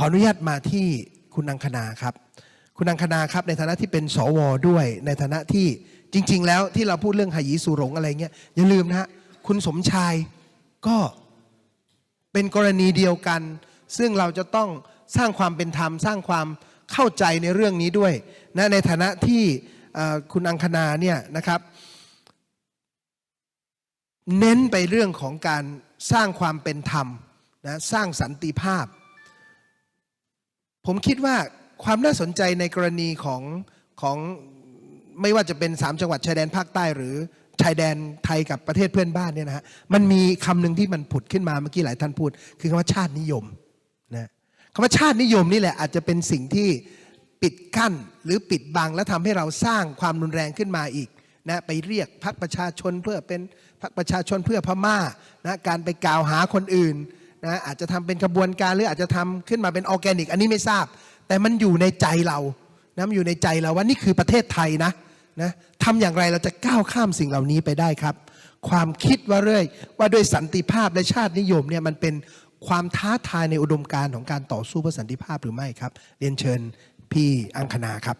ขออนุญาตมาที่คุณอังคณาครับ คุณอังคณาครับในฐานะที่เป็นสวด้วย ในฐานะที่จริง ๆ แล้วที่เราพูดเรื่องหายีสุหลงอะไรเงี้ยอย่าลืมนะฮะคุณสมชายก็เป็นกรณีเดียวกัน ซึ่งเราจะต้องสร้างความเป็นธรรม สร้างความเข้าใจในเรื่องนี้ด้วยนะในฐานะที่คุณอังคณาเนี่ยนะครับเน้นไปเรื่องของการสร้างความเป็นธรรมนะสร้างสันติภาพ ผมคิดว่าความน่าสนใจในกรณีของของไม่ว่าจะเป็นสามจังหวัดชายแดนภาคใต้ หรือชายแดนไทยกับประเทศเพื่อนบ้านเนี่ยนะฮะมันมีคำหนึ่งที่มันผุดขึ้นมาเมื่อกี้หลายท่านพูด คือคำว่าชาตินิยมนะคำว่าชาตินิยมนี่แหละอาจจะเป็นสิ่งที่ปิดกั้นหรือปิดบังและทำให้เราสร้างความรุนแรงขึ้นมาอีกนะไปเรียกพรรคประชาชนเพื่อเป็นพรรคประชาชนเพื่อพม่านะการไปกล่าวหาคนอื่น นะอาจจะทำเป็นกระบวนการหรืออาจจะทำขึ้นมาเป็นออร์แกนิก อันนี้ไม่ทราบ แต่มันอยู่ในใจเรานะมันอยู่ในใจเราว่านี่คือประเทศไทยนะนะทำอย่างไรเราจะก้าวข้ามสิ่งเหล่านี้ไปได้ครับ ความคิดว่าเรื่อยว่าด้วยสันติภาพและชาตินิยมเนี่ยมันเป็นความท้าทายในอุดมการณ์ของการต่อสู้เพื่อสันติภาพหรือไม่ครับ เรียนเชิญพี่อังคณาครับ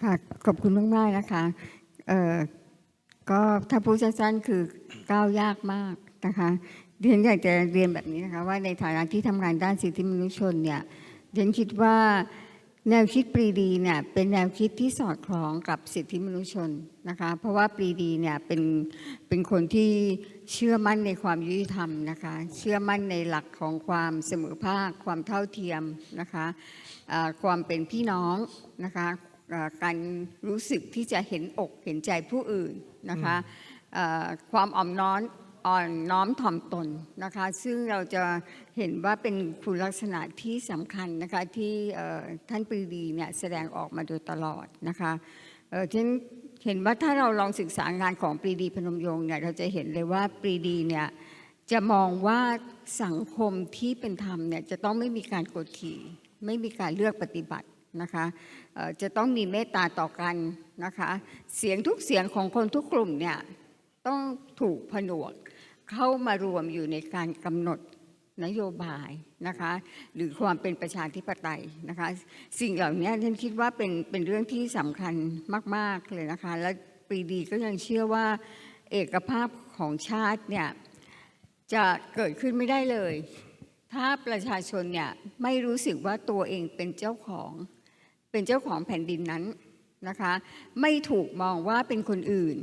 ค่ะขอบคุณมากๆนะคะเออก็ถ้าพูดสั้นๆคือก้าวยากมาก นะคะเรียนอยากจะเรียนแบบนี้นะคะว่าในฐานะที่ทำงานด้านสิทธิมนุษยชนเนี่ยเรียนคิดว่าแนวคิดปรีดีเนี่ยเป็นแนวคิดที่สอดคล้องกับสิทธิมนุษยชนนะคะเพราะว่าปรีดีเนี่ยเป็นเป็นคนที่เชื่อมั่นในความยุติธรรมนะคะเชื่อมั่นในหลักของความเสมอภาค ความเท่าเทียมนะคะความเป็นพี่น้องนะคะการรู้สึกที่จะเห็นอกเห็นใจผู้อื่นนะคะความอ่อมน้อม อ่อนน้อมถ่อมตนนะคะ ซึ่งเราจะเห็นว่าเป็นคุณลักษณะที่สำคัญนะคะที่ท่านปรีดีเนี่ยแสดงออกมาโดยตลอดนะคะเอ่อที่เห็นว่าถ้าเราลองศึกษางานของปรีดีพนมยงค์เนี่ยเราจะเห็นเลยว่าปรีดีเนี่ยจะมองว่าสังคมที่เป็นธรรมเนี่ยจะต้องไม่มีการกดขี่ ไม่มีการเลือกปฏิบัตินะคะจะต้องมีเมตตาต่อกันนะคะ เสียงทุกเสียงของคนทุกกลุ่มเนี่ยต้องถูกผนวก เข้ามารวมอยู่ในการกำหนดนโยบายนะคะ หรือความเป็นประชาธิปไตยนะคะ สิ่งเหล่านี้ฉันคิดว่าเป็นเป็นเรื่องที่สำคัญมาก ๆ เลยนะคะ และปรีดีก็ยังเชื่อว่าเอกภาพของชาติเนี่ยจะเกิดขึ้นไม่ได้เลย ถ้าประชาชนเนี่ยไม่รู้สึกว่าตัวเองเป็นเจ้าของเป็นเจ้าของแผ่นดินนั้นนะคะ ไม่ถูกมองว่าเป็นคนอื่น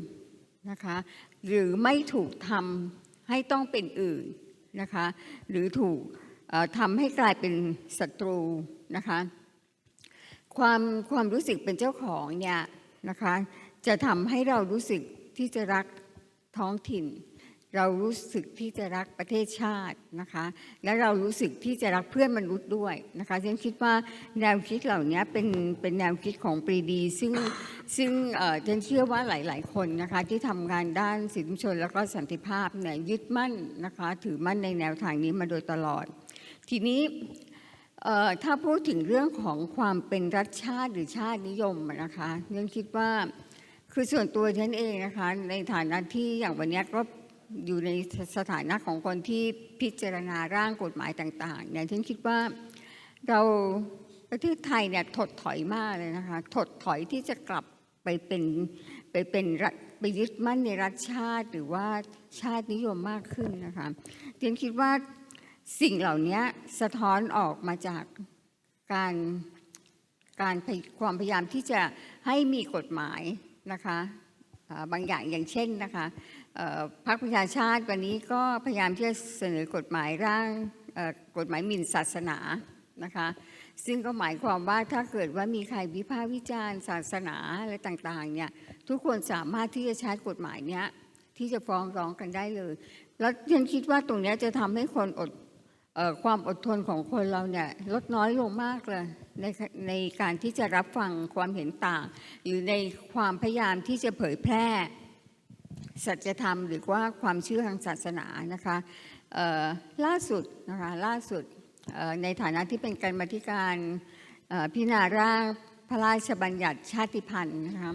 นะคะ หรือไม่ถูกทำ ให้ต้องเป็นอื่นนะคะ หรือถูกทำให้กลายเป็นศัตรูนะคะ ความความรู้สึกเป็นเจ้าของเนี่ยนะคะ จะทำให้เรารู้สึกที่จะรักท้องถิ่น เรารู้สึกที่จะรักประเทศชาตินะคะ และเรารู้สึกที่จะรักเพื่อนมนุษย์ด้วยนะคะฉันคิดว่าแนวคิดเหล่านี้เป็นเป็นแนวคิดของปรีดี ซึ่งซึ่งเอ่อฉันเชื่อว่าหลาย ๆ คนนะคะที่ทำงานด้านสิทธิมนุษยชน แล้วก็สันติภาพเนี่ยยึดมั่นนะคะถือมั่นในแนวทางนี้มาโดยตลอด ทีนี้ถ้าพูดถึงเรื่องของความเป็นรัฐชาติหรือชาตินิยมอะนะคะฉันคิดว่าคือส่วนตัวฉันเองนะคะในฐานะที่อย่างวันนี้ก็ อยู่ในสถานะของคนที่พิจารณาร่างกฎหมายต่างๆเนี่ยฉันคิดว่าเราประเทศไทยเนี่ยถดถอยมากเลยนะคะถดถอยที่จะกลับไปเป็นไปเป็นรัฐไปยึดมั่นในรัฐชาติหรือว่าชาตินิยมมากขึ้นนะคะฉันคิดว่าสิ่งเหล่านี้สะท้อนออกมาจากการการความพยายามที่จะให้มีกฎหมายนะคะบางอย่างอย่างเช่นนะคะ พรรคประชาชาติวันนี้ก็พยายามที่จะเสนอกฎหมายร่างกฎหมายหมิ่นศาสนานะคะซึ่งก็หมายความว่าถ้าเกิดว่ามีใครวิพากษ์วิจารณ์ศาสนาอะไรต่างๆเนี่ยทุกคนสามารถที่จะใช้กฎหมายเนี้ยที่จะฟ้องร้องกันได้เลย แล้วฉันคิดว่าตรงนี้จะทำให้คนอดอความอดทนของคนเราเนี่ยลดน้อยลงมากเลยในในการที่จะรับฟังความเห็นต่าง หรือในความพยายามที่จะเผยแพร่ สัจธรรมหรือว่าความเชื่อทางศาสนานะคะล่าสุดนะคะล่าสุดในฐานะที่เป็นการมาธิการพิจารณาร่างพระราชบัญญัติชาติพันธุ์นะคะ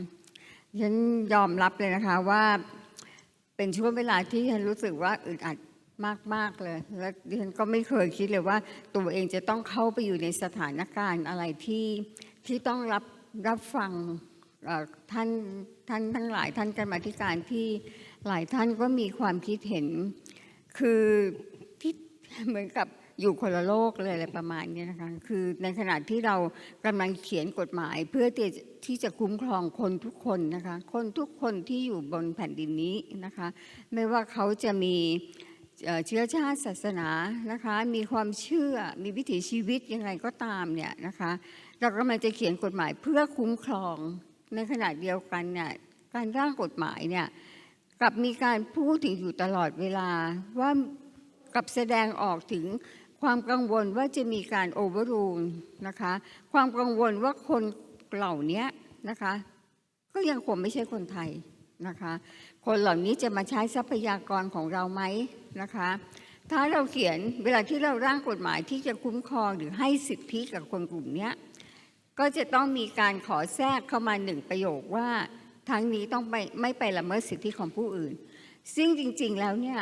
ฉันยอมรับเลยนะคะว่าเป็นช่วงเวลาที่ฉันรู้สึกว่าอึดอัดมาก ๆ เลย และดิฉันก็ไม่เคยคิดเลยว่าตัวเองจะต้องเข้าไปอยู่ในสถานการณ์อะไรที่ที่ต้องรับรับฟังท่าน ท่านทั้งหลายท่านกรรมาธิการที่หลายท่านก็มีความคิดเห็น คือที่เหมือนกับอยู่คนละโลกเลยอะไรประมาณนี้นะคะคือในขณะที่เรากำลังเขียนกฎหมายเพื่อที่จะที่จะคุ้มครองคนทุกคนนะคะคนทุกคนที่อยู่บนแผ่นดินนี้นะคะ ไม่ว่าเขาจะมีเชื้อชาติศาสนานะคะ มีความเชื่อมีวิถีชีวิตยังไงก็ตามเนี่ยนะคะ เรากำลังจะเขียนกฎหมายเพื่อคุ้มครอง ในขณะเดียวกันเนี่ยการร่างกฎหมายเนี่ยกลับมีการพูดถึงอยู่ตลอดเวลาว่ากับแสดงออกถึงความกังวลว่าจะมีการโอเวอร์รูลนะคะ ความกังวลว่าคนเหล่านี้นะคะ ก็ยังคงไม่ใช่คนไทยนะคะ คนเหล่านี้จะมาใช้ทรัพยากรของเราไหมนะคะ ถ้าเราเขียนเวลาที่เราร่างกฎหมายที่จะคุ้มครองหรือให้สิทธิกับคนกลุ่มเนี้ย ก็จะต้องมีการขอแทรกเข้ามาหนึ่งประโยคว่าทั้งนี้ต้องไปไม่ไปละเมิดสิทธิของผู้อื่น ซึ่งจริงๆแล้วเนี่ย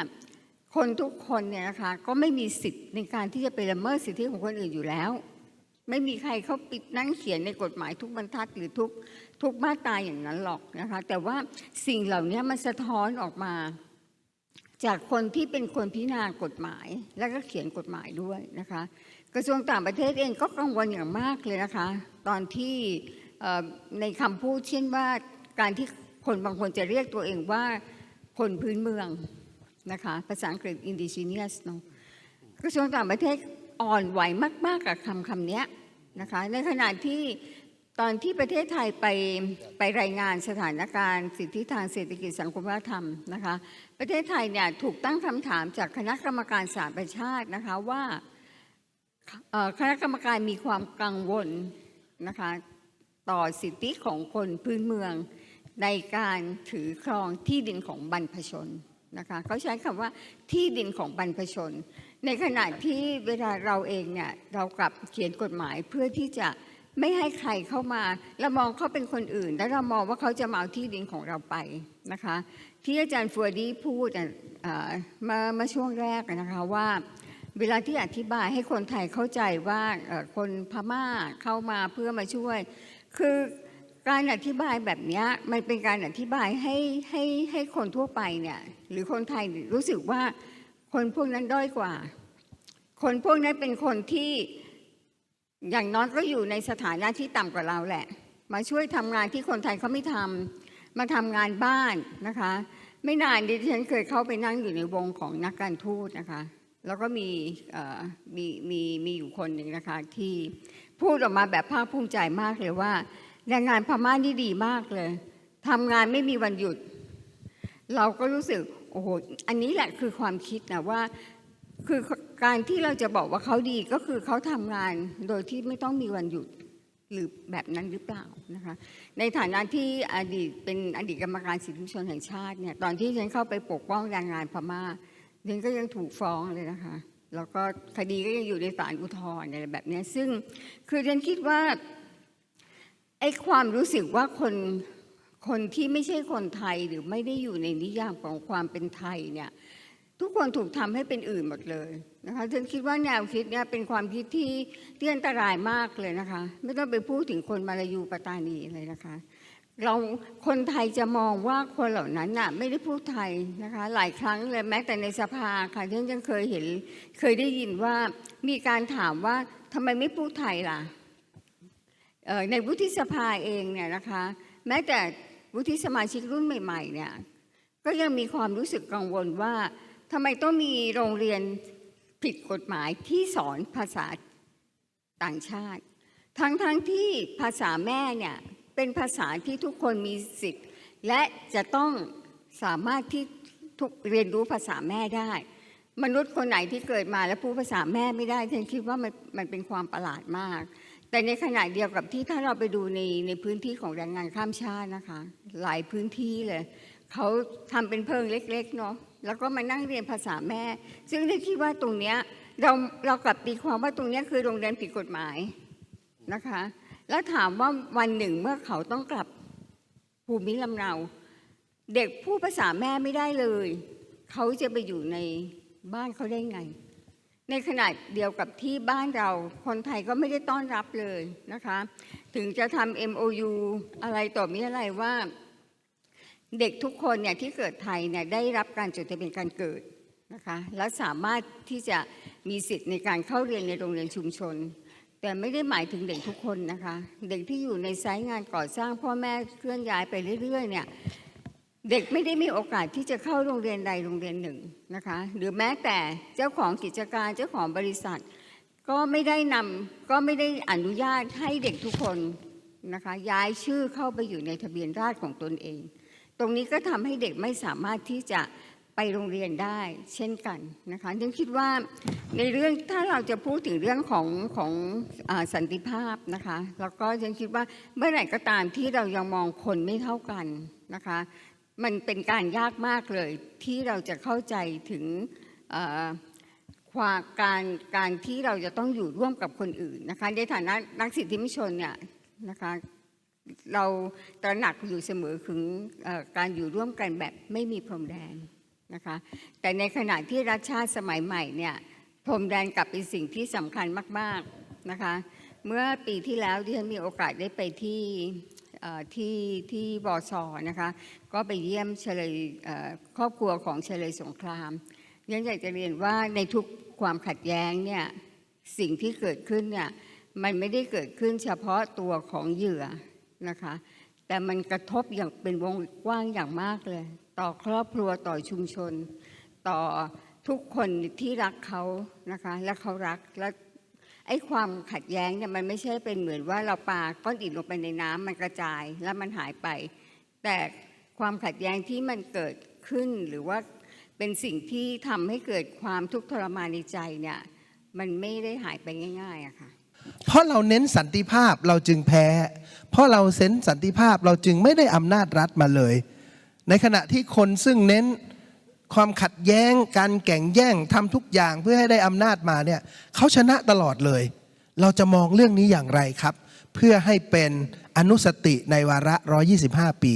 คนทุกคนเนี่ยนะคะก็ไม่มีสิทธิ์ในการที่จะไปละเมิดสิทธิของคนอื่นอยู่แล้ว ไม่มีใครเขาปิดนั่งเขียนในกฎหมายทุกบรรทัดหรือทุกทุกมาตราอย่างนั้นหรอกนะคะ แต่ว่าสิ่งเหล่านี้มันสะท้อนออกมา จากคนที่เป็นคนพิจารณากฎหมาย แล้วก็เขียนกฎหมายด้วยนะคะ กระทรวงต่างประเทศเองก็กังวลอย่างมากเลยนะคะ ตอนที่ในคำพูดเช่นว่าการที่คนบางคนจะเรียกตัวเองว่าคนพื้นเมืองนะคะ ภาษาอังกฤษ indigenous เนอะกระทรวงต่างประเทศอ่อนไหวมาก ๆ กับคำคำนี้นะคะ ในขณะที่ตอนที่ประเทศไทยไปไปรายงานสถานการณ์ สิทธิทางเศรษฐกิจสังคมวัฒนธรรมนะคะ ประเทศไทยเนี่ยถูกตั้งคำถามจากคณะกรรมการสหประชาตินะคะว่า คณะกรรมการมีความกังวลนะคะต่อสิทธิของคนพื้นเมืองในการถือครองที่ดินของบรรพชนนะคะเขาใช้คำว่าที่ดินของบรรพชน ในขณะที่เวลาเราเองเนี่ยเรากลับเขียนกฎหมายเพื่อที่จะไม่ให้ใครเข้ามาเรามองเขาเป็นคนอื่น แล้วเรามองว่าเขาจะมาเอาที่ดินของเราไปนะคะ ที่อาจารย์ฟัวดีพูดอะเอ่อมาช่วงแรกนะคะว่า เวลาที่อธิบายให้คนไทยเข้าใจว่าคนพม่าเข้ามาเพื่อมาช่วย คือการอธิบายแบบนี้มันเป็นการอธิบายให้ให้ให้คนทั่วไปเนี่ยหรือคนไทยรู้สึกว่าคนพวกนั้นด้อยกว่า คนพวกนั้นเป็นคนที่อย่างน้อยก็อยู่ในสถานะที่ต่ำกว่าเราแหละ มาช่วยทำงานที่คนไทยเขาไม่ทำมาทำงานบ้านนะคะ ไม่นานดิฉันเคยเข้าไปนั่งอยู่ในวงของนักการทูตนะคะ แล้วก็มีมีมีมีอยู่คนหนึ่งนะคะที่พูดออกมาแบบภาคภูมิใจมากเลยว่าแรงงานพม่านี่ดีมากเลยทำงานไม่มีวันหยุด เราก็รู้สึกโอ้โหอันนี้แหละคือความคิดนะว่าคือการที่เราจะบอกว่าเขาดีก็คือเขาทำงานโดยที่ไม่ต้องมีวันหยุดหรือแบบนั้นหรือเปล่านะคะในฐานะที่อดีตเป็นอดีตกรรมการสิทธิมนุษยชนแห่งชาติเนี่ยตอนที่ฉันเข้าไปปกป้องแรงงานพม่า ฉันก็ยังถูกฟ้องเลยนะคะ แล้วก็คดีก็ยังอยู่ในศาลอุทธรณ์อะไรแบบนี้ซึ่งคือฉันคิดว่าไอ้ความรู้สึกว่าคนคนที่ไม่ใช่คนไทยหรือไม่ได้อยู่ในนิยามของความเป็นไทยเนี่ยทุกคนถูกทำให้เป็นอื่นหมดเลยนะคะฉันคิดว่าแนวคิดเนี่ยเป็นความคิดที่ที่อันตรายมากเลยนะคะ ไม่ต้องไปพูดถึงคนมาลายูปาตานีเลยนะคะ เราคนไทยจะมองว่าคนเหล่านั้นน่ะไม่ได้พูดไทยนะคะ หลายครั้งเลยแม้แต่ในสภาค่ะฉันยังเคยเห็นเคยได้ยินว่ามีการถามว่าทำไมไม่พูดไทยล่ะในวุฒิสภาเองเนี่ยนะคะ แม้แต่วุฒิสมาชิกรุ่นใหม่ๆเนี่ยก็ยังมีความรู้สึกกังวลว่าทำไมต้องมีโรงเรียนผิดกฎหมายที่สอนภาษาต่างชาติ ทั้งๆทที่ภาษาแม่เนี่ย เป็นภาษาที่ทุกคนมีสิทธิ์ และจะต้องสามารถที่ทุกเรียนรู้ภาษาแม่ได้ มนุษย์คนไหนที่เกิดมาแล้วพูดภาษาแม่ไม่ได้ฉันคิดว่ามันมันเป็นความประหลาดมาก แต่ในขณะเดียวกับที่ถ้าเราไปดูในในพื้นที่ของแรงงานข้ามชาตินะคะ หลายพื้นที่เลยเขาทำเป็นเพิงเล็กๆเนาะแล้วก็มานั่งเรียนภาษาแม่ ซึ่งได้คิดว่าตรงเนี้ยเราเรากลับตีความว่าตรงเนี้ยคือโรงเรียนผิดกฎหมายนะคะ แล้วถามว่าวันหนึ่งเมื่อเขาต้องกลับภูมิลำเนา เด็กพูดภาษาแม่ไม่ได้เลย เขาจะไปอยู่ในบ้านเขาได้ไง ในขณะเดียวกับที่บ้านเรา คนไทยก็ไม่ได้ต้อนรับเลยนะคะ ถึงจะทำ MOU อะไรต่อมีอะไรว่าเด็กทุกคนเนี่ยที่เกิดไทยเนี่ยได้รับการจดทะเบียนการเกิดนะคะและสามารถที่จะมีสิทธิ์ในการเข้าเรียนในโรงเรียนชุมชน แต่ไม่ได้หมายถึงเด็กทุกคนนะคะ เด็กที่อยู่ในไซต์งานก่อสร้างพ่อแม่เคลื่อนย้ายไปเรื่อย ๆ เนี่ย เด็กไม่ได้มีโอกาสที่จะเข้าโรงเรียนใดโรงเรียนหนึ่งนะคะ หรือแม้แต่เจ้าของกิจการเจ้าของบริษัท ก็ไม่ได้นำก็ไม่ได้อนุญาตให้เด็กทุกคนนะคะย้ายชื่อเข้าไปอยู่ในทะเบียนราษฎรของตนเอง ตรงนี้ก็ทำให้เด็กไม่สามารถที่จะ ไปโรงเรียนได้เช่นกันนะคะฉันคิดว่าในเรื่องถ้าเราจะพูดถึงเรื่องของของอสันติภาพนะคะแล้วก็ฉันคิดว่าเมื่อไหร่ก็ตามที่เรายังมองคนไม่เท่ากันนะคะมันเป็นการยากมากเลยที่เราจะเข้าใจถึงความการการที่เราจะต้องอยู่ร่วมกับคนอื่นนะคะในฐานะนักสิทธิมชนเนี่ยนะคะเราตระหนักอยู่เสมอถึงการอยู่ร่วมกันแบบไม่มีพรมแดน นะคะแต่ในขณะที่รัฐชาติสมัยใหม่เนี่ยพรมแดนกลับเป็นสิ่งที่สำคัญมากๆนะคะเมื่อปีที่แล้วที่ฉันมีโอกาสได้ไปที่ที่ที่บอสอนะคะก็ไปเยี่ยมเฉลยครอบครัวของเฉลยสงครามยังอยากจะเรียนว่าในทุกความขัดแย้งเนี่ยสิ่งที่เกิดขึ้นเนี่ยมันไม่ได้เกิดขึ้นเฉพาะตัวของเหยื่อนะคะแต่มันกระทบอย่างเป็นวงกว้างอย่างมากเลย ต่อครอบครัวต่อชุมชน ต่อทุกคนที่รักเขานะคะ และเขารักและไอ้ความขัดแย้งเนี่ยมันไม่ใช่เป็นเหมือนว่าเราปาก้อนอิฐลงไปในน้ำมันกระจายแล้วมันหายไป แต่ความขัดแย้งที่มันเกิดขึ้นหรือว่าเป็นสิ่งที่ทำให้เกิดความทุกข์ทรมานในใจเนี่ยมันไม่ได้หายไปง่ายๆอะค่ะเพราะเราเน้นสันติภาพเราจึงแพ้ เพราะเราเซนสันติภาพเราจึงไม่ได้อำนาจรัฐมาเลย ในขณะที่คนซึ่งเน้นความขัดแย้ง การแข่งแย่งทำทุกอย่างเพื่อให้ได้อำนาจมาเนี่ยเขาชนะตลอดเลย เราจะมองเรื่องนี้อย่างไรครับ เพื่อให้เป็นอนุสติในวาระ 125 ปี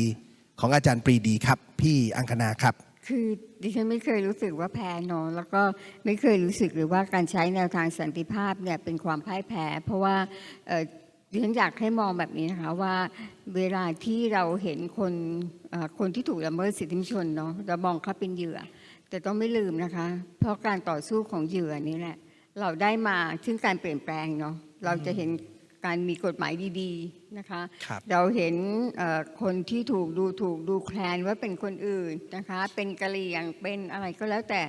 ของอาจารย์ปรีดีครับ พี่อังคณาครับ คือดิฉันไม่เคยรู้สึกว่าแพ้เนอะแล้วก็ไม่เคยรู้สึกหรือว่าการใช้แนวทางสันติภาพเนี่ยเป็นความพ่ายแพ้ เพราะว่าดิฉันอยากให้มองแบบนี้นะคะว่าเวลาที่เราเห็นคน คนที่ถูกละเมิดสิทธิมนุษยชนเนาะเรามองเขาเป็นเหยื่อ แต่ต้องไม่ลืมนะคะ เพราะการต่อสู้ของเหยื่อนี่แหละ เราได้มาซึ่งการเปลี่ยนแปลงเนาะเราจะเห็นการมีกฎหมายดีๆนะคะครับเราเห็นเอ่อคนที่ถูกดูถูกดูแคลนว่าเป็นคนอื่นนะคะ เป็นกะเหรี่ยงเป็นอะไรก็แล้วแต่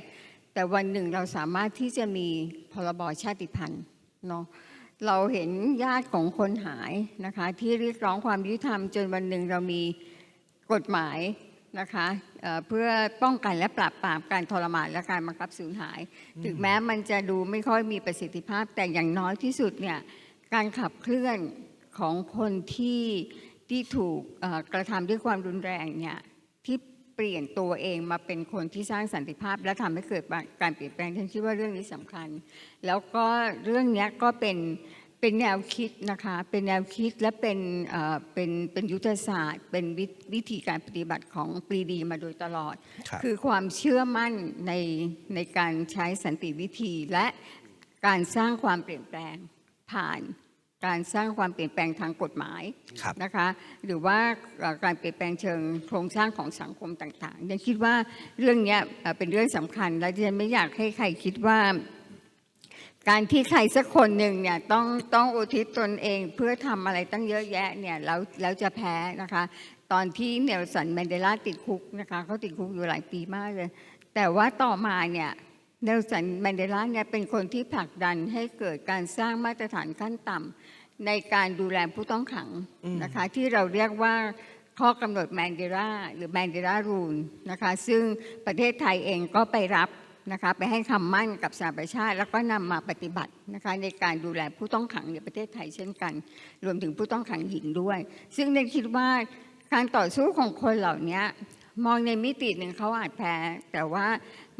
แต่วันหนึ่งเราสามารถที่จะมีพรบชาติพันธุ์เนาะเราเห็นญาติของคนหายนะคะ ที่เรียกร้องความยุติธรรมจนวันหนึ่งเรามี กฎหมายนะคะเอ่อเพื่อป้องกันและปราบปรามการทรมานและการบังคับสูญหาย ถึงแม้มันจะดูไม่ค่อยมีประสิทธิภาพ แต่อย่างน้อยที่สุดเนี่ยการขับเคลื่อนของคนที่ที่ถูกเอ่อกระทำด้วยความรุนแรงเนี่ยที่เปลี่ยนตัวเองมาเป็นคนที่สร้างสันติภาพ และทำให้เกิดการเปลี่ยนแปลงฉันคิดว่าเรื่องนี้สำคัญ แล้วก็เรื่องเนี้ยก็เป็น เป็นแนวคิดนะคะ เป็นแนวคิดและเป็นเอ่อเป็นเป็นยุทธศาสตร์ เป็นวิวิธีการปฏิบัติของปรีดีมาโดยตลอดครับคือความเชื่อมั่นในในการใช้สันติวิธีและการสร้างความเปลี่ยนแปลงผ่านการสร้างความเปลี่ยนแปลงทางกฎหมายครับนะคะ หรือว่าเอ่อการเปลี่ยนแปลงเชิงโครงสร้างของสังคมต่างๆยังคิดว่าเรื่องเนี้ยเอ่อเป็นเรื่องสำคัญ และดิฉันไม่อยากให้ใครคิดว่า การที่ใครสักคนหนึ่งเนี่ยต้องต้องอุทิศตนเองเพื่อทำอะไรตั้งเยอะแยะเนี่ยแล้วแล้วจะแพ้นะคะ ตอนที่เนลสันแมนเดลาติดคุกนะคะเขาติดคุกอยู่หลายปีมากเลย แต่ว่าต่อมาเนี่ยเนลสันแมนเดลาเนี่ยเป็นคนที่ผลักดันให้เกิดการสร้างมาตรฐานขั้นต่ำในการดูแลผู้ต้องขังนะคะ ที่เราเรียกว่าข้อกำหนดแมนเดลาหรือแมนเดลารูลนะคะ ซึ่งประเทศไทยเองก็ไปรับ นะคะไปให้คำมั่นกับสหประชาติ แล้วก็นำมาปฏิบัตินะคะในการดูแลผู้ต้องขังในประเทศไทยเช่นกัน รวมถึงผู้ต้องขังหญิงด้วย ซึ่งเนนคิดว่าการต่อสู้ของคนเหล่านี้มองในมิติหนึ่งเขาอาจแพ้ แต่ว่า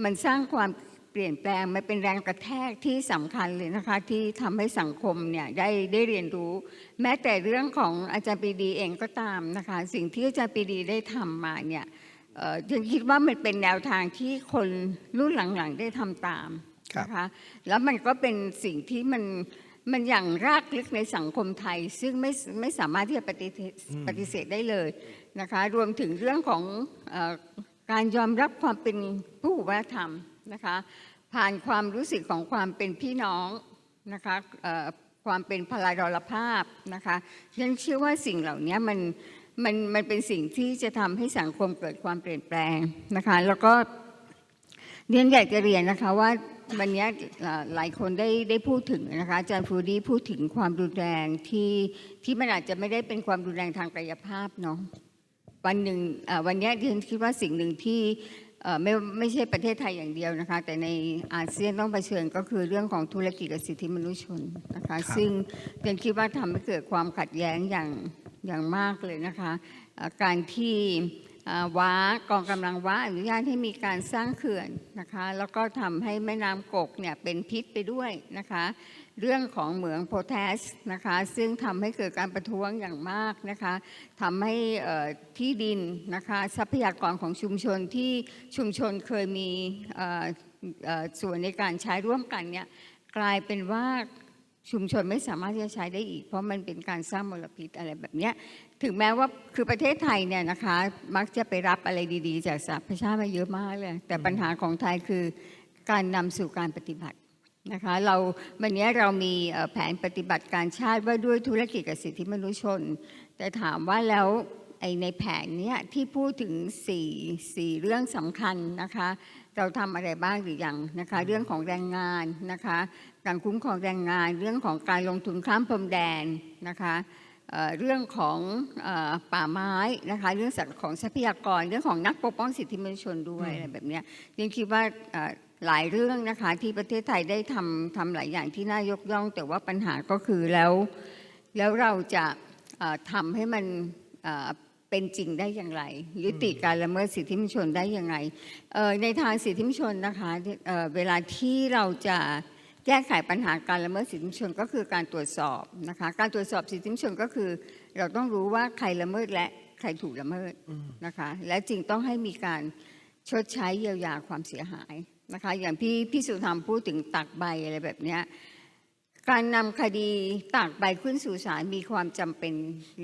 มันสร้างความเปลี่ยนแปลงมันเป็นแรงกระแทกที่สำคัญเลยนะคะ ที่ทำให้สังคมเนี่ยได้ได้เรียนรู้ แม้แต่เรื่องของอาจารย์ปีดีเองก็ตามนะคะ สิ่งที่อาจารย์ปีดีได้ทำมาเนี่ย เอ่อยังคิดว่ามันเป็นแนวทางที่คนรุ่นหลังๆ ได้ทำตามครับนะคะแล้วมันก็เป็นสิ่งที่มันมันอย่างรากลึกในสังคมไทย ซึ่งไม่ไม่สามารถที่จะปฏิเสธปฏิเสธได้เลยนะคะรวมถึงเรื่องของเออการยอมรับความเป็นผู้วัฒนธรรมนะคะผ่านความรู้สึกของความเป็นพี่น้องนะคะเอ่อความเป็นพลาดรภาพนะคะฉันเชื่อว่าสิ่งเหล่านี้มัน มันมันเป็นสิ่งที่จะทำให้สังคมเกิดความเปลี่ยนแปลงนะคะ แล้วก็เรียนอยากจะเรียนนะคะว่าวันนี้เอ่อหลายคนได้ได้พูดถึงนะคะอาจารย์ฟูดี้พูดถึงความรุนแรงที่ที่มันอาจจะไม่ได้เป็นความรุนแรงทางกายภาพเนาะวันหนึ่งเอ่อวันนี้ดิฉันคิดว่าสิ่งหนึ่งที่เอ่อไม่ไม่ใช่ประเทศไทยอย่างเดียวนะคะ แต่ในอาเซียนต้องเผชิญก็คือเรื่องของธุรกิจและสิทธิมนุษยชนนะคะ ซึ่งดิฉันคิดว่าทำให้เกิดความขัดแย้งอย่าง อย่างมากเลยนะคะการที่ว้ากองกำลังว้าอนุญาตให้มีการสร้างเขื่อนนะคะ แล้วก็ทำให้แม่น้ำกกเนี่ยเป็นพิษไปด้วยนะคะ เรื่องของเหมืองโพแทสนะคะ ซึ่งทำให้เกิดการประท้วงอย่างมากนะคะทำให้ที่ดินนะคะทรัพยากรของชุมชนที่ชุมชนเคยมีส่วนในการใช้ร่วมกันเนี่ยกลายเป็นว่า ชุมชนไม่สามารถที่จะใช้ได้อีก เพราะมันเป็นการสร้างมลพิษอะไรแบบนี้ถึงแม้ว่าคือประเทศไทยเนี่ยนะคะ มักจะไปรับอะไรดีๆ จากสหประชาชาติมาเยอะมากเลย แต่ปัญหาของไทยคือการนำสู่การปฏิบัตินะคะเราวันนี้เรามีแผนปฏิบัติการชาติว่าด้วยธุรกิจกับสิทธิมนุษยชน แต่ถามว่าแล้ว ไอ้ในแผนเนี้ยที่พูดถึงสี่สี่เรื่องสำคัญนะคะ เราทำอะไรบ้างหรือยังนะคะ เรื่องของแรงงานนะคะ การคุ้มครองแรงงาน เรื่องของการลงทุนข้ามพรมแดนนะคะเอ่อเรื่องของเออป่าไม้นะคะเรื่องสัตว์ของทรัพยากรเรื่องของนักปกป้องสิทธิมนุษยชนด้วยอะไรแบบเนี้ยยังคิดว่าเอ่อหลายเรื่องนะคะที่ประเทศไทยได้ทำทำหลายอย่างที่น่ายกย่อง แต่ว่าปัญหาก็คือแล้ว แล้วเราจะเอ่อทำให้มัน เอ่อเป็นจริงได้อย่างไร ยุติการละเมิดสิทธิมนุษยชนได้ยังไงเอ่อในทางสิทธิมนุษยชนนะคะเอ่อเวลาที่เราจะแก้ไขปัญหาการละเมิดสิทธิมนุษยชนก็คือการตรวจสอบนะคะการตรวจสอบสิทธิมนุษยชนก็คือ เราต้องรู้ว่าใครละเมิดและใครถูกละเมิดนะคะและจึงต้องให้มีการชดใช้เยียวยาความเสียหายนะคะอย่างพี่พี่สุธรรมพูดถึงตักใบอะไรแบบเนี้ย การนำคดีตากใบขึ้นสู่ศาลมีความจำเป็น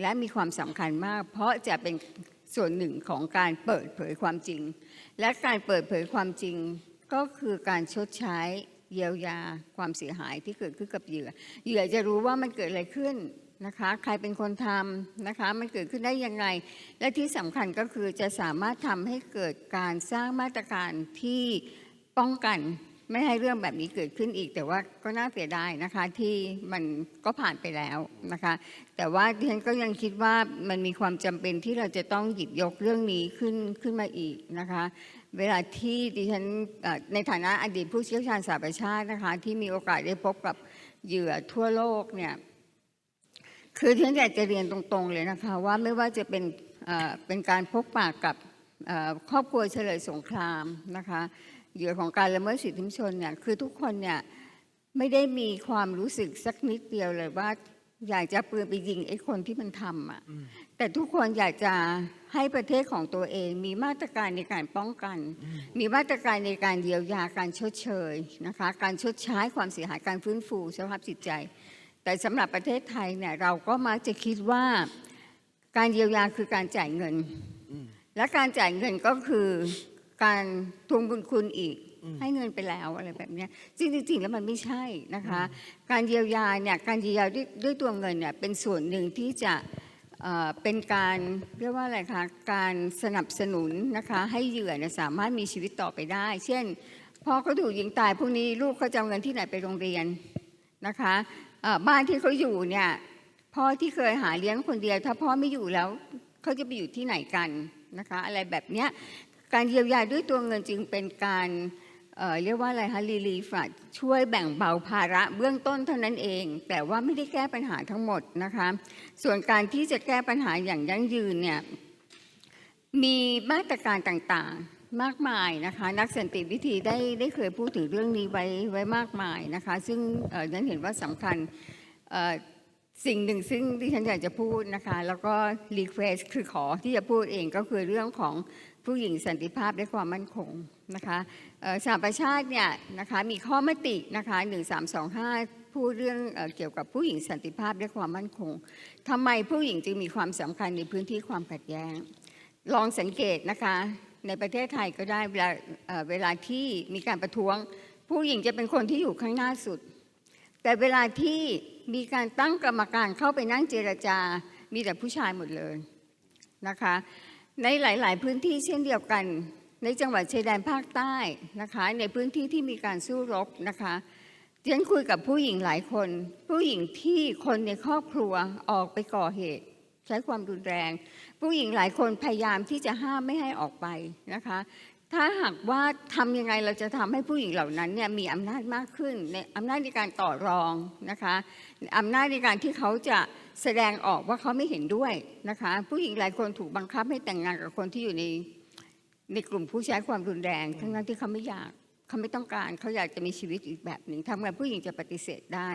และมีความสำคัญมาก เพราะจะเป็นส่วนหนึ่งของการเปิดเผยความจริง และการเปิดเผยความจริงก็คือการชดใช้เยียวยาความเสียหายที่เกิดขึ้นกับเหยื่อ เหยื่อจะรู้ว่ามันเกิดอะไรขึ้นนะคะ ใครเป็นคนทำนะคะ มันเกิดขึ้นได้ยังไง และที่สำคัญก็คือจะสามารถทำให้เกิดการสร้างมาตรการที่ป้องกัน ไม่ให้เรื่องแบบนี้เกิดขึ้นอีก แต่ว่าก็น่าเสียดายนะคะที่มันก็ผ่านไปแล้วนะคะ แต่ว่าดิฉันก็ยังคิดว่ามันมีความจำเป็นที่เราจะต้องหยิบยกเรื่องนี้ขึ้นขึ้นมาอีกนะคะ เวลาที่ดิฉันในฐานะอดีตผู้เชี่ยวชาญสหประชาตินะคะ ที่มีโอกาสได้พบกับเหยื่อทั่วโลกเนี่ยคือฉันอยากจะเรียนตรงๆเลยนะคะว่าไม่ว่าจะเป็นเป็นการพบปากกับครอบครัวเฉลยสงครามนะคะ เหยื่อของการละเมิดสิทธิมนุษยชนเนี่ยคือทุกคนเนี่ยไม่ได้มีความรู้สึกสักนิดเดียวเลยว่าอยากจะปืนไปยิงไอ้คนที่มันทำอะแต่ทุกคนอยากจะให้ประเทศของตัวเอง มีมาตรการในการป้องกัน มีมาตรการในการเยียวยาการชดเชยนะคะการชดใช้ความเสียหายการฟื้นฟูสภาพจิตใจ แต่สำหรับประเทศไทยเนี่ยเราก็มักจะคิดว่าการเยียวยาคือการจ่ายเงิน และการจ่ายเงินก็คือ การทวงบุญคุณอีกให้เงินไปแล้วอะไรแบบเนี้ยซึ่งจริงๆแล้วมันไม่ใช่นะคะ การเยียวยาเนี่ยการเยียวยาด้วยด้วยตัวเงินเนี่ยเป็นส่วนหนึ่งที่จะเอ่อเป็นการเรียกว่าอะไรคะการสนับสนุนนะคะให้เหยื่อเนี่ยสามารถมีชีวิตต่อไปได้ เช่นพ่อเขาถูกยิงตายพวกนี้ลูกเขาจะเอาเงินที่ไหนไปโรงเรียนนะคะเอ่อบ้านที่เขาอยู่เนี่ยพ่อที่เคยหาเลี้ยงคนเดียว ถ้าพ่อไม่อยู่แล้วเขาจะไปอยู่ที่ไหนกันนะคะ อะไรแบบเนี้ย การเยียวยาด้วยตัวเงินจึงเป็นการเเรียกว่าอะไรคะรีลีฟช่วยแบ่งเบาภาระเบื้องต้นเท่านั้นเอง แต่ว่าไม่ได้แก้ปัญหาทั้งหมดนะคะ ส่วนการที่จะแก้ปัญหาอย่างยั่งยืนเนี่ยมีมาตรการต่างๆมากมายนะคะ นักสันติวิธีได้ได้เคยพูดถึงเรื่องนี้ไว้ไว้มากมายนะคะ ซึ่งเอ่อนั้นเห็นว่าสำคัญสิ่งหนึ่งซึ่งที่ฉันอยากจะพูดนะคะ แล้วก็รีเควสคือขอที่จะพูดเองก็คือเรื่องของ ผู้หญิงสันติภาพและความมั่นคงนะคะสหประชาติเนี่ยนะคะมีข้อมตินะคะ1325 พูดเรื่องเกี่ยวกับผู้หญิงสันติภาพและความมั่นคงทำไมผู้หญิงจึงมีความสำคัญในพื้นที่ความขัดแย้ง ลองสังเกตนะคะในประเทศไทยก็ได้เวลาเวลาที่มีการประท้วง ผู้หญิงจะเป็นคนที่อยู่ข้างหน้าสุด แต่เวลาที่มีการตั้งกรรมการเข้าไปนั่งเจรจา มีแต่ผู้ชายหมดเลยนะคะ ในหลาย ๆ พื้นที่เช่นเดียวกัน ในจังหวัดชายแดนภาคใต้นะคะ ในพื้นที่ที่มีการสู้รบนะคะฉันคุยกับผู้หญิงหลายคน ผู้หญิงที่คนในครอบครัวออกไปก่อเหตุ ใช้ความรุนแรง ผู้หญิงหลายคนพยายามที่จะห้ามไม่ให้ออกไปนะคะ ถ้าหากว่าทำยังไงเราจะทำให้ผู้หญิงเหล่านั้นเนี่ยมีอำนาจมากขึ้นในอำนาจในการต่อรองนะคะอำนาจในการที่เขาจะ แสดงออกว่าเขาไม่เห็นด้วยนะคะ ผู้หญิงหลายคนถูกบังคับให้แต่งงานกับคนที่อยู่ในในกลุ่มผู้ใช้ความรุนแรง ทั้งนั้นที่เขาไม่อยากเขาไม่ต้องการเขาอยากจะมีชีวิตอีกแบบหนึ่งทำไงผู้หญิงจะปฏิเสธได้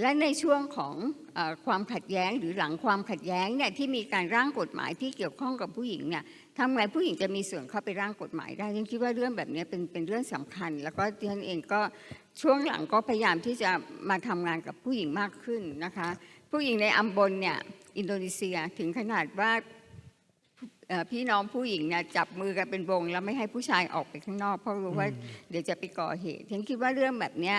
และในช่วงของอความขัดแย้งหรือหลังความขัดแย้งเนี่ยที่มีการร่างกฎหมายที่เกี่ยวข้องกับผู้หญิงเนี่ยทำไงผู้หญิงจะมีส่วนเข้าไปร่างกฎหมายได้ฉันคิดว่าเรื่องแบบนี้เป็นเป็นเรื่องสำคัญ แล้วก็ดิฉันเองก็ช่วงหลังก็พยายามที่จะมาทำงานกับผู้หญิงมากขึ้นนะคะ ผู้หญิงในอัมบนเนี่ยอินโดนีเซียถึงขนาดว่าเอ่อพี่น้องผู้หญิงเนี่ยจับมือกันเป็นวง แล้วไม่ให้ผู้ชายออกไปข้างนอก เพราะรู้ว่าเดี๋ยวจะไปก่อเหตุฉันคิดว่าเรื่องแบบเนี้ย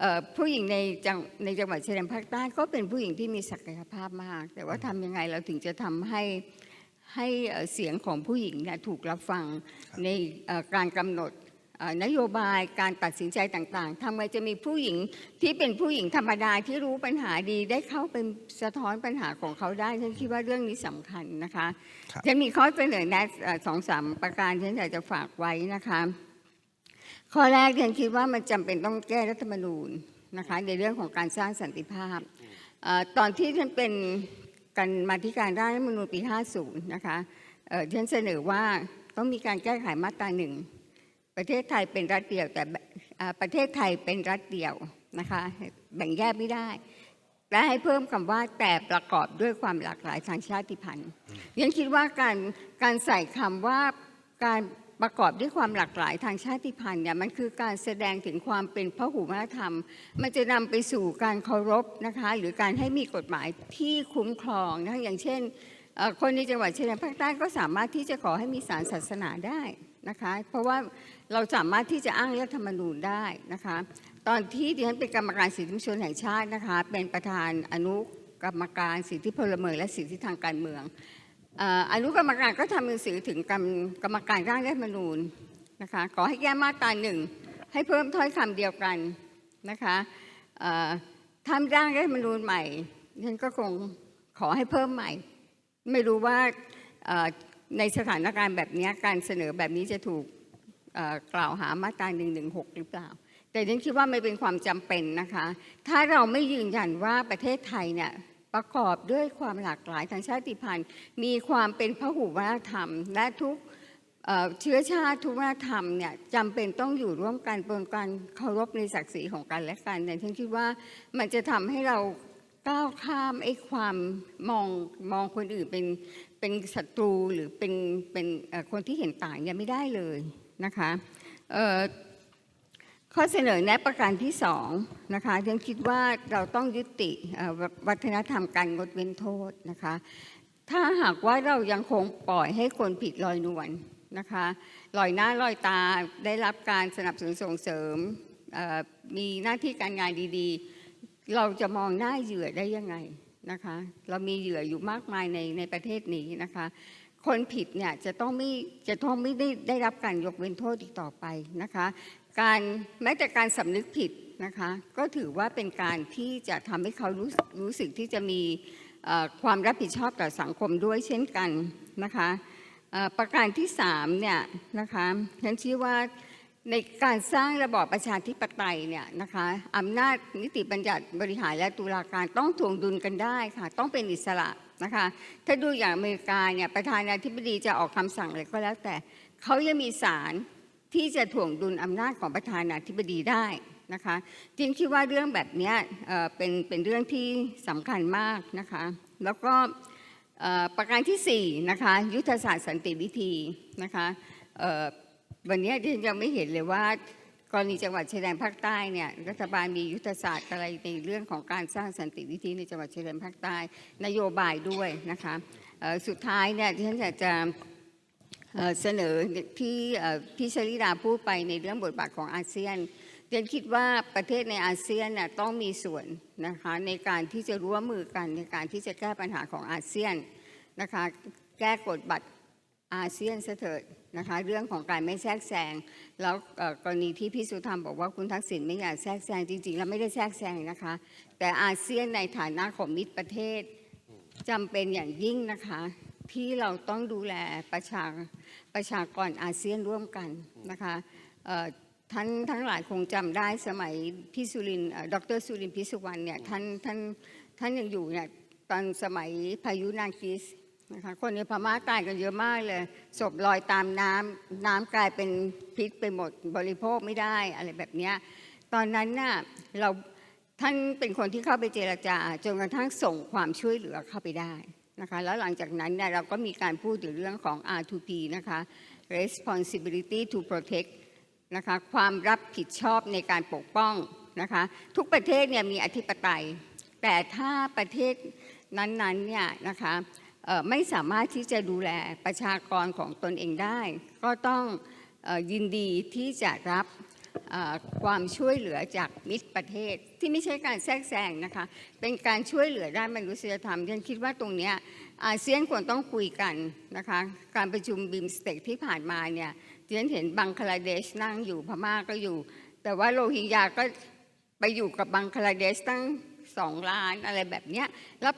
เอ่อผู้หญิงในจังในจังหวัดชายแดนภาคใต้ก็เป็นผู้หญิงที่มีศักยภาพมาก แต่ว่าทำยังไงเราถึงจะทำให้ให้เอ่อเสียงของผู้หญิงเนี่ยถูกรับฟังในเอ่อการกำหนดเอ่อ นโยบายการตัดสินใจต่างๆทำไงจะมีผู้หญิงที่เป็นผู้หญิงธรรมดาที่รู้ปัญหาดีได้เข้าเป็นสะท้อนปัญหาของเขาได้ฉันคิดว่าเรื่องนี้สำคัญนะคะครับฉันมีข้อเสนอแนะเอ่อสองสามประการที่ฉันอยากจะฝากไว้นะคะข้อแรกฉันคิดว่ามันจำเป็นต้องแก้รัฐธรรมนูญนะคะในเรื่องของการสร้างสันติภาพเอ่อตอนที่ฉันเป็นกันมาธิการร่างรัฐธรรมนูญปี 50 นะคะเอ่อฉันเสนอว่าต้องมีการแก้ไขมาตราหนึ่ง ประเทศไทยเป็นรัฐเดียวแต่แบเอ่อประเทศไทยเป็นรัฐเดียวนะคะ แบ่งแยกไม่ได้และให้เพิ่มคำว่าแต่ประกอบด้วยความหลากหลายทางชาติพันธุ์ยังคิดว่าการการใส่คำว่าการประกอบด้วยความหลากหลายทางชาติพันธุ์เนี่ยมันคือการแสดงถึงความเป็นพหุวัฒนธรรม มันจะนำไปสู่การเคารพนะคะหรือการให้มีกฎหมายที่คุ้มครองนะคะอย่างเช่นเอ่อคนในจังหวัดชายแดนภาคใต้ก็สามารถที่จะขอให้มีศาลศาสนาได้นะคะ เพราะว่า เราสามารถที่จะอ้างรัฐธรรมนูญได้นะคะ ตอนที่ดิฉันเป็นกรรมการสิทธิมนุษยชนแห่งชาตินะคะ เป็นประธานอนุกรรมการสิทธิพลเมืองและสิทธิทางการเมืองอนุกรรมการก็ทำหนังสือถึงกรรมกรรมการร่างรัฐธรรมนูญนะคะขอให้แก้มาตราหนึ่งให้เพิ่มถ้อยคำเดียวกันนะคะทำร่างรัฐธรรมนูญใหม่ดิฉันก็คงขอให้เพิ่มใหม่ ไม่รู้ว่าในสถานการณ์แบบนี้การเสนอแบบนี้จะถูก กล่าวหามาตรา1นึหรือเปล่า แต่ฉันคิดว่าไมันเป็นความจำเป็นนะคะ ถ้าเราไม่ยืนยันว่าประเทศไทยเนี่ยประกอบด้วยความหลากหลายทางชาติพันธุ์ มีความเป็นพหุวัฒนธรรม และทุกเชื้อชาติทุกวัฒนธรรมเนี่ยจำเป็นต้องอยู่ร่วมกันบนการเคารพในศักดิ์ศรีของกันและกันแต่ฉันคิดว่ามันจะทำให้เราก้าวข้ามไอ้ความมองมองคนอื่นเป็นเป็นศัตรูหรือเป็นเป็นคนที่เห็นต่างเนี่ยไม่ได้เลย นะคะข้อเสนอแนะประการที่สองนะคะยังคิดว่าเราต้องยุติวัฒนธรรมการงดเว้นโทษนะคะ ถ้าหากว่าเรายังคงปล่อยให้คนผิดลอยนวลนะคะลอยหน้าลอยตาได้รับการสนับสนุนส่งเสริมมีหน้าที่การงานดีๆ เราจะมองหน้าเหยื่อได้ยังไงนะคะ เรามีเหยื่ออยู่มากมายในในประเทศนี้นะคะ คนผิดเนี่ยจะต้องไม่จะต้องไม่ได้ได้รับการยกเว้นโทษอีกต่อไปนะคะ การแม้แต่การสำนึกผิดนะคะ ก็ถือว่าเป็นการที่จะทำให้เขารู้รู้สึกที่จะมีความรับผิดชอบต่อสังคมด้วยเช่นกันนะคะประการที่สามเนี่ยนะคะฉันชี้ว่าในการสร้างระบอบประชาธิปไตยเนี่ยนะคะอำนาจนิติบัญญัติบริหารและตุลาการต้องถ่วงดุลกันได้ค่ะ ต้องเป็นอิสระ นะคะ ถ้าดูอย่างอเมริกาเนี่ยประธานาธิบดีจะออกคำสั่งอะไรก็แล้วแต่เขายังมีศาลที่จะถ่วงดุลอำนาจของประธานาธิบดีได้นะคะจริงคิดว่าเรื่องแบบนี้เป็นเป็นเรื่องที่สำคัญมากนะคะ แล้วก็ประการที่สี่นะคะยุทธศาสตร์สันติวิธีนะคะวันนี้ยังไม่เห็นเลยว่า กรณีจังหวัดชายแดนภาคใต้เนี่ยรัฐบาลมียุทธศาสตร์อะไรในเรื่องของการสร้างสันติวิธีในจังหวัดชายแดนภาคใต้ นโยบายด้วยนะคะสุดท้ายเนี่ยที่ฉันอยากจะเสนอที่พี่ชลิดาพูดไปในเรื่องบทบาทของอาเซียนเรียนคิดว่าประเทศในอาเซียนน่ะต้องมีส่วนนะคะในการที่จะร่วมมือกันในการที่จะแก้ปัญหาของอาเซียนนะคะแก้กฎบัตรอาเซียนเสถิดนะคะเรื่องของการไม่แทรกแซง แล้วกรณีที่พี่สุธรรมบอกว่าคุณทักษิณไม่อยากแทรกแซงจริงๆ แล้วไม่ได้แทรกแซงนะคะ แต่อาเซียนในฐานะของมิตรประเทศจำเป็นอย่างยิ่งนะคะ ที่เราต้องดูแลประชาประชากรอาเซียนร่วมกันนะคะท่านทั้งหลายคงจำได้สมัยพี่สุรินทร์เอ่อดรสุรินพิสุวรรณเนี่ยท่านท่านท่านยังอยู่เนี่ยตอนสมัยพายุนาคิส นะคะคนในพม่าตายกันเยอะมากเลยศพลอยตามน้ำน้ำกลายเป็นพิษไปหมดบริโภคไม่ได้อะไรแบบเนี้ยตอนนั้นน่ะเราท่านเป็นคนที่เข้าไปเจรจาจนกระทั่งส่งความช่วยเหลือเข้าไปได้นะคะแล้วหลังจากนั้นเนี่ยเราก็มีการพูดถึงเรื่องของ R2P นะคะ responsibility to protect นะคะความรับผิดชอบในการปกป้องนะคะทุกประเทศเนี่ยมีอธิปไตย แต่ถ้าประเทศนั้นๆเนี่ยนะคะ ไม่สามารถที่จะดูแลประชากรของตนเองได้ ก็ต้องยินดีที่จะรับความช่วยเหลือจากมิตรประเทศที่ไม่ใช่การแทรกแซงนะคะ เป็นการช่วยเหลือด้านมนุษยธรรมฉันคิดว่าตรงนี้อาเซียนควรต้องคุยกันนะคะ การประชุมบิมสเต็กที่ผ่านมาเนี่ยฉันเห็นบังคลาเดชนั่งอยู่พม่าก็อยู่ แต่ว่าโรฮิงญาก็ไปอยู่กับบังคลาเดชตั้งสองล้านอะไรแบบนี้แล้ว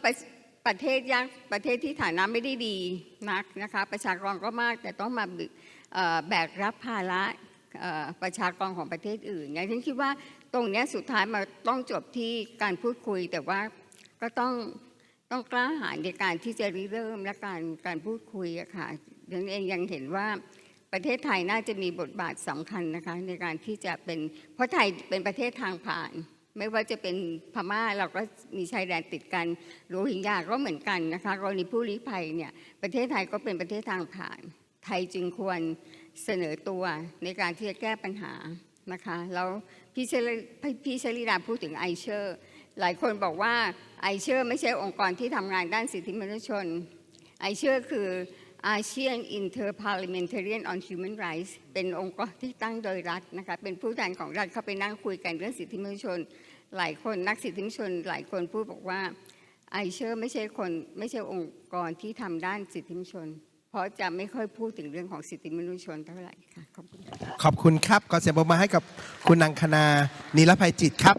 ประเทศยากประเทศที่ฐานะไม่ได้ดีนักนะคะประชากรก็มากแต่ต้องมาแบกรับภาระประชากรของประเทศอื่นเนี่ยฉันคิดว่าตรงนี้สุดท้ายมาต้องจบที่การพูดคุย แต่ว่าก็ต้องต้องกล้าหาญในการที่จะริเริ่มและการการพูดคุยอะค่ะดังนั้นเองยังเห็นว่าประเทศไทยน่าจะมีบทบาทสำคัญนะคะในการที่จะเป็นเพราะไทยเป็นประเทศทางผ่าน ไม่ว่าจะเป็นพม่าเราก็มีชายแดนติดกันโรฮิงญาก็เหมือนกันนะคะกรณีผู้ลี้ภัยเนี่ยประเทศไทยก็เป็นประเทศทางผ่าน ไทยจึงควรเสนอตัวในการที่จะแก้ปัญหานะคะแล้วพี่เชลพี่เชลิดาพูดถึงไอเชอร์ หลายคนบอกว่าไอเชอร์ ไม่ใช่องค์กรที่ทำงานด้านสิทธิมนุษยชนไอเชอร์คือ ASEAN Interparliamentarian on Human Rights เป็นองค์กรที่ตั้งโดยรัฐนะคะเป็นผู้แทนของรัฐเข้าไปนั่งคุยกันเรื่องสิทธิมนุษยชน หลายคนนักสิทธิมนุษยชน หลายคนพูดบอกว่าไอเชอร์ไม่ใช่คนไม่ใช่องค์กรที่ทำด้านสิทธิมนุษยชน เพราะจะไม่ค่อยพูดถึงเรื่องของสิทธิมนุษยชนเท่าไหร่ค่ะขอบคุณค่ะขอบคุณครับขอเสียงปรบมือให้กับคุณนังคณานิรภัยจิตครับ